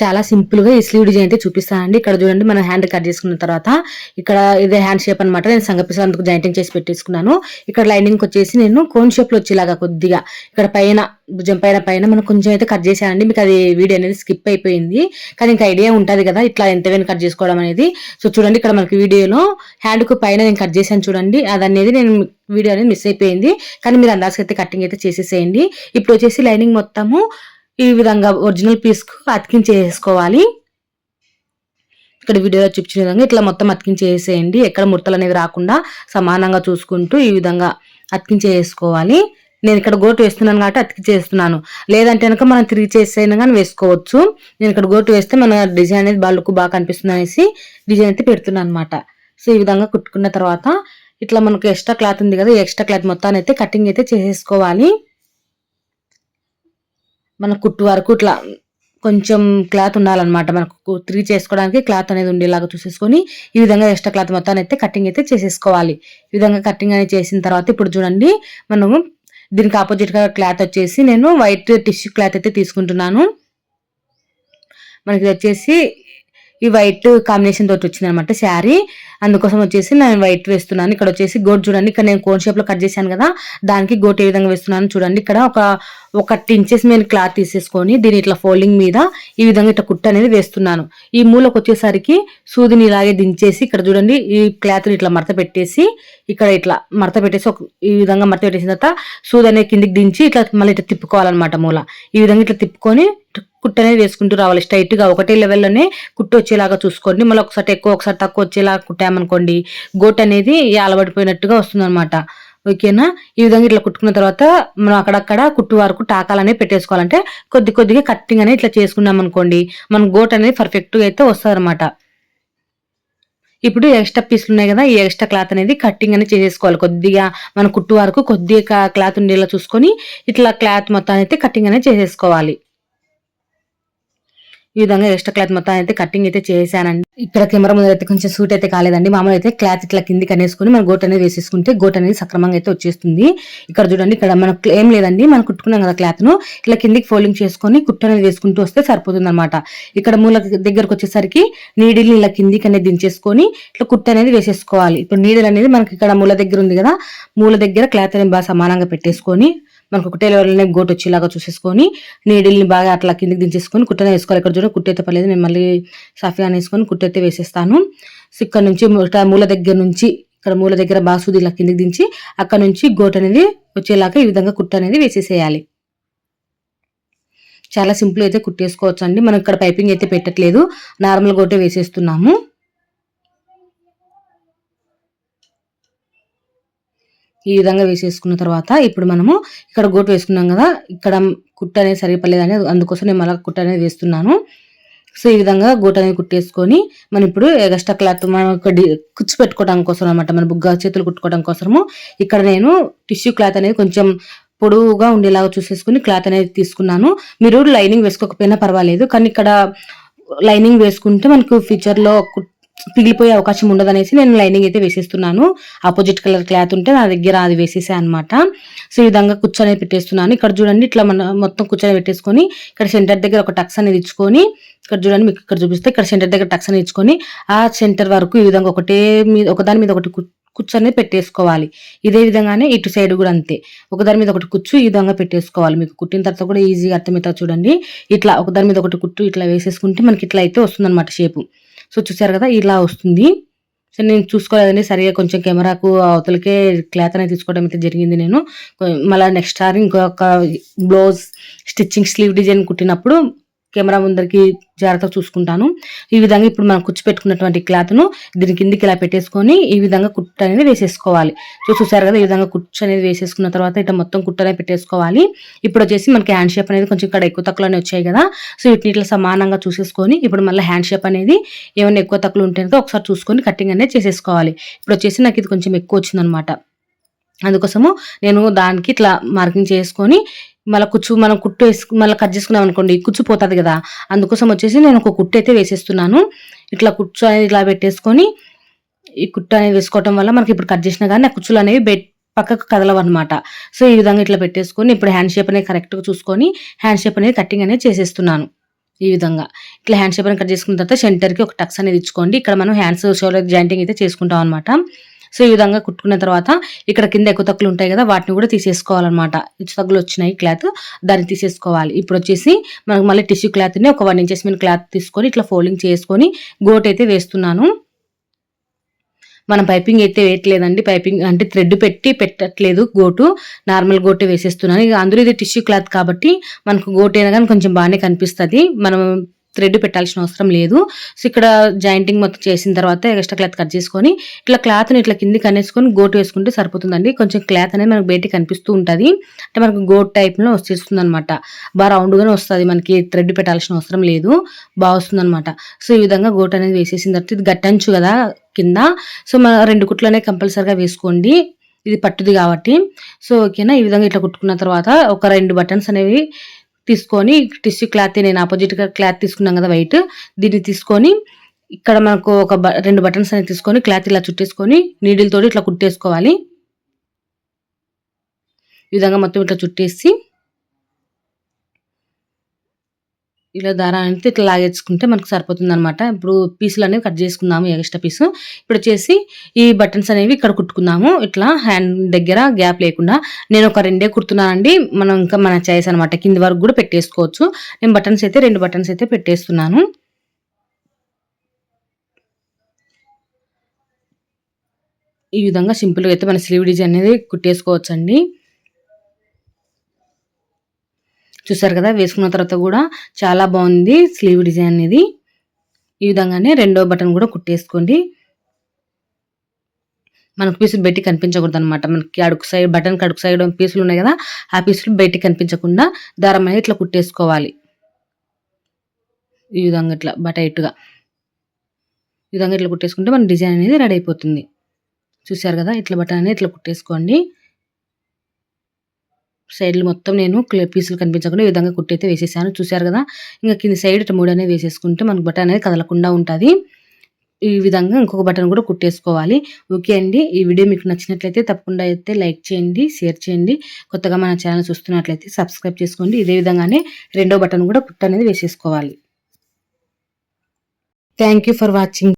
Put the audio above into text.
చాలా సింపుల్గా ఈ స్లీవ్ డిజైన్ అయితే చూపిస్తానండి. ఇక్కడ చూడండి మనం హ్యాండ్ కట్ చేసుకున్న తర్వాత ఇక్కడ ఇదే హ్యాండ్ షేప్ అన్నమాట. నేను సంగపిస్తాను అందుకు జాయింటింగ్ చేసి పెట్టేసుకున్నాను. ఇక్కడ లైనింగ్ వచ్చేసి నేను కోన్ షేప్లో వచ్చేలాగా కొద్దిగా ఇక్కడ పైన భుజం పైన పైన మనం కొంచెం అయితే కట్ చేశానండి. మీకు అది వీడియో అనేది స్కిప్ అయిపోయింది. కానీ ఇంకా ఐడియా ఉంటుంది కదా ఇట్లా ఎంత వేణి కట్ చేసుకోవడం అనేది. సో చూడండి ఇక్కడ మనకి వీడియోలో హ్యాండ్కు పైన నేను కట్ చేశాను చూడండి. అది అనేది నేను వీడియో అనేది మిస్ అయిపోయింది. కానీ మీరు అందాజుగా అయితే కటింగ్ అయితే చేసేసేయండి. ఇప్పుడు వచ్చేసి లైనింగ్ మొత్తము ఈ విధంగా ఒరిజినల్ పీస్కు అతికించేసుకోవాలి. ఇక్కడ వీడియోలో చూపించిన విధంగా ఇట్లా మొత్తం అతికించేసేయండి. ఎక్కడ ముడతలు అనేవి రాకుండా సమానంగా చూసుకుంటూ ఈ విధంగా అతికించేసుకోవాలి. నేను ఇక్కడ గోటు వేస్తున్నాను కాబట్టి అతికించేస్తున్నాను. లేదంటే కనుక మనం తిరిగి చేసైనా కానీ వేసుకోవచ్చు. నేను ఇక్కడ గోటు వేస్తే మన డిజైన్ అనేది బాళ్ళకు బాగా కనిపిస్తుంది అనేసి డిజైన్ అయితే పెడుతున్నాను అనమాట సో ఈ విధంగా కుట్టుకున్న తర్వాత ఇట్లా మనకు ఎక్స్ట్రా క్లాత్ ఉంది కదా ఎక్స్ట్రా క్లాత్ మొత్తాన్ని అయితే కటింగ్ అయితే చేసేసుకోవాలి. మన కుట్టు వరకు ఇట్లా కొంచెం క్లాత్ ఉండాలన్నమాట. మనకు త్రీ చేసుకోవడానికి క్లాత్ అనేది ఉండేలాగా చూసేసుకొని ఈ విధంగా ఎక్స్ట్రా క్లాత్ మొత్తాన్ని అయితే కటింగ్ అయితే చేసేసుకోవాలి. ఈ విధంగా కటింగ్ అనేది చేసిన తర్వాత ఇప్పుడు చూడండి మనము దీనికి ఆపోజిట్గా క్లాత్ వచ్చేసి నేను వైట్ టిష్యూ క్లాత్ అయితే తీసుకుంటున్నాను. మనకి వచ్చేసి ఈ వైట్ కాంబినేషన్ తోటి వచ్చింది అనమాట శారీ. అందుకోసం వచ్చేసి నేను వైట్ వేస్తున్నాను. ఇక్కడ వచ్చేసి గోట్ చూడండి. ఇక్కడ నేను కోన్ షేప్లో కట్ చేశాను కదా. దానికి గోట్ ఏ విధంగా వేస్తున్నాను చూడండి. ఇక్కడ ఒక ఒక టించెస్ మీద క్లాత్ తీసేసుకొని దీని ఇట్లా ఫోల్డింగ్ మీద ఈ విధంగా ఇట్లా కుట్ట అనేది వేస్తున్నాను. ఈ మూలకు వచ్చేసరికి సూదిని ఇలాగే దించేసి ఇక్కడ చూడండి. ఈ క్లాత్ ఇట్లా మడత పెట్టేసి ఇక్కడ ఇట్లా మడత పెట్టేసి ఒక ఈ విధంగా మడత పెట్టేసిన తర్వాత సూది అనేది కిందికి దించి ఇట్లా మళ్ళీ ఇట్లా తిప్పుకోవాలన్నమాట మూల. ఈ విధంగా ఇట్లా తిప్పుకొని కుట్టు అనేది వేసుకుంటూ రావాలి. స్ట్రైట్గా ఒకటే లెవెల్లోనే కుట్టు వచ్చేలాగా చూసుకోండి. మళ్ళీ ఒకసారి ఎక్కువ ఒకసారి తక్కువ వచ్చేలాగా కుట్టామనుకోండి గోట్ అనేది ఆలబడిపోయినట్టుగా వస్తుందన్నమాట. ఓకేనా ఈ విధంగా ఇట్లా కుట్టుకున్న తర్వాత మనం అక్కడక్కడ కుట్టు వరకు టాకాలనే పెట్టేసుకోవాలంటే కొద్ది కొద్దిగా కట్టింగ్ అనేది ఇట్లా చేసుకున్నాం అనుకోండి మన గోట్ అనేది పర్ఫెక్ట్గా అయితే వస్తుంది ఇప్పుడు ఎక్స్ట్రా పీసులు ఉన్నాయి కదా ఈ ఎక్స్ట్రా క్లాత్ అనేది కట్టింగ్ అనేది చేసేసుకోవాలి. కొద్దిగా మన కుట్టు వరకు కొద్దిగా క్లాత్ ఉండేలా చూసుకొని ఇట్లా క్లాత్ మొత్తాన్ని అయితే కట్టింగ్ అనేది చేసేసుకోవాలి. ఈ విధంగా ఎక్స్ట్రా క్లాత్ మొత్తం అయితే కటింగ్ అయితే చేశానండి. ఇక్కడ కెమెరా ముందు అయితే కొంచెం సూట్ అయితే కాలేదండి. మామూలు అయితే క్లాత్ ఇట్లా కిందికి అనేసుకుని మనం గోట్ అనేది వేసేసుకుంటే గోట్ అనేది సక్రమంగా అయితే వచ్చేస్తుంది. ఇక్కడ చూడండి ఇక్కడ మనకు ఏం లేదండి. మనం కుట్టుకున్నాం కదా క్లాత్ను. ఇట్లా కిందికి ఫోల్డింగ్ చేసుకొని కుట్టు అనేది వేసుకుంటూ వస్తే సరిపోతుంది అనమాట ఇక్కడ మూల దగ్గరకు వచ్చేసరికి నీడిల్ని ఇలా కిందికి అనేది దించేసుకొని ఇట్లా కుట్టు అనేది వేసేసుకోవాలి. ఇప్పుడు నీడిల్ అనేది మనకి ఇక్కడ మూల దగ్గర ఉంది కదా. మూల దగ్గర క్లాత్ అనేది బాగా సమానంగా పెట్టేసుకొని మనకు ఒకటే లెవెల్లోనే గోట్ వచ్చేలాగా చూసేసుకొని నీడిల్ని బాగా అట్లా కిందికి దించేసుకొని కుట్టనే వేసుకోవాలి. ఇక్కడ చూడ కుట్టయితే పర్లేదు నేను మళ్ళీ సాఫీగా వేసుకొని కుట్టయితే వేసేస్తాను. ఇక్కడ నుంచి మూల దగ్గర నుంచి ఇక్కడ మూల దగ్గర బాగా సూది ఇలా కిందికి దించి అక్కడ నుంచి గోట్ అనేది వచ్చేలాగా ఈ విధంగా కుట్ట అనేది వేసేసేయాలి. చాలా సింపుల్ అయితే కుట్టేసుకోవచ్చు అండి మనం ఇక్కడ పైపింగ్ అయితే పెట్టట్లేదు. నార్మల్ గోటే వేసేస్తున్నాము. ఈ విధంగా వేసేసుకున్న తర్వాత ఇప్పుడు మనము ఇక్కడ గోటు వేసుకున్నాం కదా ఇక్కడ కుట్ట అనేది సరిపడలేదని అందుకోసం నేను మళ్ళీ కుట్ట అనేది వేస్తున్నాను. సో ఈ విధంగా గోటు అనేది కుట్టేసుకొని మనం ఇప్పుడు ఎగస్ట్రా క్లాత్ మనం ఒక కుచ్చి పెట్టుకోవడం కోసం అనమాట మన బుగ్గ చేతులు కుట్టుకోవడం కోసము ఇక్కడ నేను టిష్యూ క్లాత్ అనేది కొంచెం పొడవుగా ఉండేలాగా చూసేసుకుని క్లాత్ అనేది తీసుకున్నాను. మీరు లైనింగ్ వేసుకోకపోయినా పర్వాలేదు. కానీ ఇక్కడ లైనింగ్ వేసుకుంటే మనకు ఫ్యూచర్లో పిగిలిపోయే అవకాశం ఉండదనేసి నేను లైనింగ్ అయితే వేసేస్తున్నాను. ఆపోజిట్ కలర్ క్లాత్ ఉంటే నా దగ్గర అది వేసేసా అనమాట సో ఈ విధంగా కూర్చొని పెట్టేస్తున్నాను. ఇక్కడ చూడండి ఇట్లా మన మొత్తం కూర్చొని పెట్టేసుకొని ఇక్కడ సెంటర్ దగ్గర ఒక టక్స్ అనేది ఇచ్చుకొని ఇక్కడ చూడండి మీకు ఇక్కడ చూపిస్తే ఇక్కడ సెంటర్ దగ్గర టక్స్ అనేది ఇచ్చుకొని ఆ సెంటర్ వరకు ఈ విధంగా ఒకటే మీద ఒకదాని మీద ఒకటి కూర్చొని పెట్టేసుకోవాలి. ఇదే విధంగానే ఇటు సైడ్ కూడా అంతే. ఒకదాని మీద ఒకటి కుచ్చు ఈ విధంగా పెట్టేసుకోవాలి. మీకు కుట్టిన తర్వాత కూడా ఈజీగా అర్థమవుతా చూడండి. ఇట్లా ఒకదాని మీద ఒకటి కుట్టు ఇట్లా వేసేసుకుంటే మనకి ఇట్లా అయితే వస్తుందన్నమాట షేపు సో చూసారు కదా ఇలా వస్తుంది. సో నేను చూసుకోలేదండి సరిగా కొంచెం కెమెరాకు అవతలకే క్లాత్ అనేది తీసుకోవడం అయితే జరిగింది నేను. మళ్ళీ నెక్స్ట్ సారి ఇంకొక బ్లౌజ్ స్టిచ్చింగ్ స్లీవ్ డిజైన్ కుట్టినప్పుడు కెమెరా ముందరికి జాగ్రత్తగా చూసుకుంటాను. ఈ విధంగా ఇప్పుడు మనం కుచ్చి పెట్టుకున్నటువంటి క్లాత్ను దీని కిందికి ఇలా పెట్టేసుకొని ఈ విధంగా కుట్ట అనేది వేసేసుకోవాలి. సో చూసారు కదా ఈ విధంగా కుచ్చు అనేది వేసేసుకున్న తర్వాత ఇట్లా మొత్తం కుట్టనే అనేది పెట్టేసుకోవాలి. ఇప్పుడు వచ్చేసి మనకి హ్యాండ్ షేప్ అనేది కొంచెం ఇక్కడ ఎక్కువ తక్కువనే వచ్చాయి కదా. సో వీటిని ఇట్లా సమానంగా చూసేసుకొని ఇప్పుడు మళ్ళీ హ్యాండ్ షేప్ అనేది ఏమైనా ఎక్కువ తక్కువ ఉంటే ఒకసారి చూసుకొని కటింగ్ అనేది చేసేసుకోవాలి. ఇప్పుడు వచ్చేసి నాకు ఇది కొంచెం ఎక్కువ వచ్చిందనమాట. అందుకోసము నేను దానికి ఇట్లా మార్కింగ్ చేసుకొని మళ్ళీ కుచ్చు మనం కుట్టు వేసుకు మళ్ళీ కట్ చేసుకున్నాం అనుకోండి కుచ్చు పోతుంది కదా. అందుకోసం వచ్చేసి నేను ఒక కుట్టు అయితే వేసేస్తున్నాను. ఇట్లా కుచ్చు అనేది ఇలా పెట్టేసుకొని ఈ కుట్టు అనేది వేసుకోవటం వల్ల మనకి ఇప్పుడు కట్ చేసినా కానీ ఆ కుచ్చులు అనేవి బెట్ పక్కకు కదలవన్నమాట. సో ఈ విధంగా ఇట్లా పెట్టేసుకొని ఇప్పుడు హ్యాండ్ షేప్ అనేది కరెక్ట్గా చూసుకొని హ్యాండ్ షేప్ అనేది కటింగ్ అనేది చేసేస్తున్నాను. ఈ విధంగా. ఇట్లా హ్యాండ్ షేప్ కట్ చేసుకున్న తర్వాత సెంటర్కి ఒక టక్స్ అనేది ఇచ్చుకోండి. ఇక్కడ మనం హ్యాండ్స్ షోలో జాయింటింగ్ అయితే చేసుకుంటాం అనమాట సో ఈ విధంగా కుట్టుకున్న తర్వాత ఇక్కడ కింద ఎక్కువ తక్కువలు ఉంటాయి కదా వాటిని కూడా తీసేసుకోవాలన్నమాట. ఇచ్చు తగ్గులు వచ్చినాయి క్లాత్ దాన్ని తీసేసుకోవాలి. ఇప్పుడు వచ్చేసి మనకు మళ్ళీ టిష్యూ క్లాత్ని ఒక వన్ ఇంచెస్ మీద క్లాత్ తీసుకొని ఇట్లా ఫోల్డింగ్ చేసుకొని గోట్ అయితే వేస్తున్నాను. మనం పైపింగ్ అయితే వేయట్లేదండి. పైపింగ్ అంటే థ్రెడ్ పెట్టి పెట్టట్లేదు గోటు. నార్మల్ గోటే వేసేస్తున్నాను. ఇక అందులో ఇది టిష్యూ క్లాత్ కాబట్టి మనకు గోటు అయినా కానీ కొంచెం బాగానే కనిపిస్తుంది. మనం థ్రెడ్ పెట్టాల్సిన అవసరం లేదు. సో ఇక్కడ జాయింటింగ్ మొత్తం చేసిన తర్వాత ఎక్స్ట్రా క్లాత్ కట్ చేసుకొని ఇట్లా క్లాత్ని ఇట్లా కిందికి అనేసుకొని గోటు వేసుకుంటే సరిపోతుందండి. కొంచెం క్లాత్ అనేది మనకు బయటికి కనిపిస్తూ ఉంటుంది. అంటే మనకు గోట్ టైప్లో వచ్చేస్తుంది అనమాట బాగా రౌండ్గానే వస్తుంది. మనకి థ్రెడ్ పెట్టాల్సిన అవసరం లేదు. బాగా వస్తుంది అనమాట సో ఈ విధంగా గోట్ అనేది వేసేసిన తర్వాత ఇది గట్టంచు కదా కింద. సో మన రెండు కుట్లనే కంపల్సరిగా వేసుకోండి. ఇది పట్టుది కాబట్టి. సో ఓకేనా? ఈ విధంగా ఇట్లా కుట్టుకున్న తర్వాత ఒక రెండు బటన్స్ అనేవి తీసుకొని టిష్యూ క్లాత్ నేను ఆపోజిట్ క్లాత్ తీసుకున్నాం కదా వైట్ దీన్ని తీసుకొని ఇక్కడ మనకు ఒక రెండు బటన్స్ అనేది తీసుకొని క్లాత్ ఇలా చుట్టేసుకొని నీడిల్ తోటి ఇట్లా కుట్టేసుకోవాలి. ఈ విధంగా మొత్తం ఇట్లా చుట్టేసి ఇలా దారాన్ని ఇట్లా లాగేసుకుంటే మనకు సరిపోతుంది అనమాట ఇప్పుడు పీసులు అనేవి కట్ చేసుకుందాము ఎక్స్ట్రా పీసు. ఇప్పుడు వచ్చేసి ఈ బటన్స్ అనేవి ఇక్కడ కుట్టుకుందాము. ఇట్లా హ్యాండ్ దగ్గర గ్యాప్ లేకుండా. నేను ఒక రెండే కుడుతున్నానండి. మనం ఇంకా మన చాయిస్ అనమాట కింది వరకు కూడా పెట్టేసుకోవచ్చు. నేను బటన్స్ అయితే రెండు బటన్స్ అయితే పెట్టేస్తున్నాను. ఈ విధంగా సింపుల్గా అయితే మన స్లీవ్ డిజైన్ అనేది కుట్టేసుకోవచ్చండి అండి చూసారు కదా వేసుకున్న తర్వాత కూడా చాలా బాగుంది స్లీవ్ డిజైన్ అనేది. ఈ విధంగానే రెండో బటన్ కూడా కుట్టేసుకోండి. మనకు పీసులు బయటికి కనిపించకూడదు అనమాట మనకి అడుగు సైడ్ బటన్ అడుగు సైడ్ పీసులు ఉన్నాయి కదా ఆ పీసులు బయటికి కనిపించకుండా దారం అనేది ఇట్లా కుట్టేసుకోవాలి. ఈ విధంగా ఇట్లా బటైట్గా ఈ విధంగా ఇట్లా కుట్టేసుకుంటే మన డిజైన్ అనేది రెడీ అయిపోతుంది. చూసారు కదా ఇట్లా బటన్ అనేది ఇట్లా కుట్టేసుకోండి. సైడ్లు మొత్తం నేను పీసులు కనిపించకుండా ఈ విధంగా కుట్టయితే వేసేసాను. చూసారు కదా? ఇంకా కింద సైడ్ మూడు అనేది వేసేసుకుంటే మనకు బటన్ అనేది కదలకుండా ఉంటుంది. ఈ విధంగా ఇంకొక బటన్ కూడా కుట్టేసుకోవాలి. ఓకే అండి. ఈ వీడియో మీకు నచ్చినట్లయితే తప్పకుండా అయితే లైక్ చేయండి షేర్ చేయండి. కొత్తగా మన ఛానల్ చూస్తున్నట్లయితే సబ్స్క్రైబ్ చేసుకోండి. ఇదే విధంగానే రెండో బటన్ కూడా కుట్ట అనేది వేసేసుకోవాలి. Thank for watching.